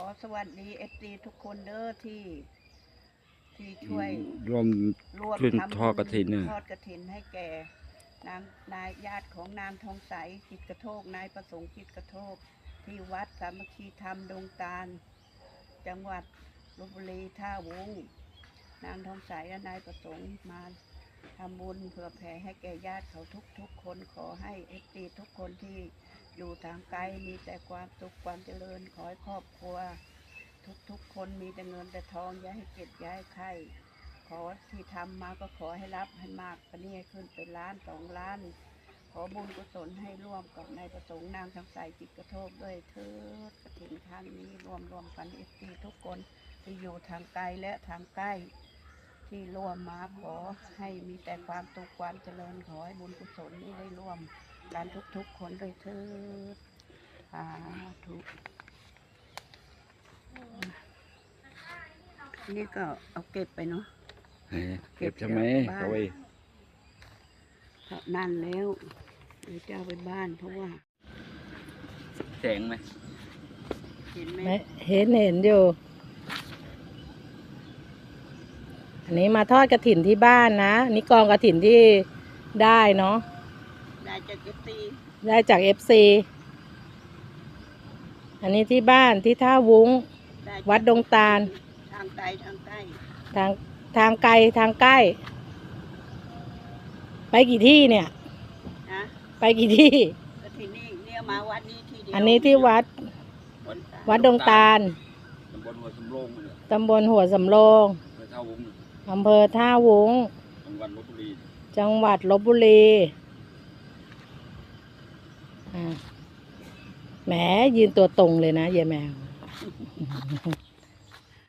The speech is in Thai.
อสวัสดีเอซีทุกคนเด้อที่ ที่ช่วยรวม ร่วมขึ้นทำทอดกฐินเนี่ย ทอดกระถินให้แก่นางนายญาติของนางทองใสจิตกระโทกนายประสงค์จิตกระโทก ที่วัดสามัคคีธรรมดงตาล จังหวัดลบบุรีท่าวุ้งนางทองใสและนายประสงค์มาทำบุญเผื่อแผ่ให้แก่ญาติเขาทุกทุกๆคนขอให้เอฟซีทุกคนที่ อยู่ทางไกลมีแต่ความสุขความเจริญขอให้ครอบครัว ทุกๆคนมีแต่เงินแต่ทองอย่าให้เก็บอย่าให้ไข่ขอที่ทำมาก็ขอให้รับให้มากปะนี้ขึ้นเป็นล้านสองล้าน ขอบุญกุศลให้ร่วมกับนายประสงค์นางทางสายจิตกระโทกด้วยเถิดกระถิ่นครั้งนี้รวมรวมกันเอฟซีทุกคนที่อยู่ทางไกลและทางใกล้ ที่ร่วมมาขอให้มีแต่ความสุขความเจริญขอให้บุญกุศลนี้ได้ร่วม กันทุกๆคนด้วยเถิดสาธุนี่ก็เอาเก็บไปเนาะเก็บใช่ไหมบ้านเอาไว้นั่นแล้วเดี๋ยวจะเอาไปบ้านเพราะว่า แสงไหมเห็นไหมไม่เห็นเห็นอยู่ อันนี้มาทอดกระถินที่บ้านนะอันนี่กองกระถินที่ได้เนาะ ได้จากเอฟซีได้จากเอฟซีอันนี้ที่บ้านที่ท่าวุ้ง วัดดงตาล ทางไกลทางใกล้ทางทางไกลทางใกล้ ไปกี่ที่เนี่ย นะไปกี่ที่ ก็ที่นี่เนี่ยมาวัดนี้ทีเดียวอันนี้ที่วัดบนศาลวัดดงตาลตำบลหัวสำโรงเนี่ยตำบลหัวสำโรงเพื่อเท่าวงอำเภอท่าวุ้ง จังหวัดลบบุรี จังหวัดลบบุรีอ่า แหมยืนตัวตรงเลยนะยายแมว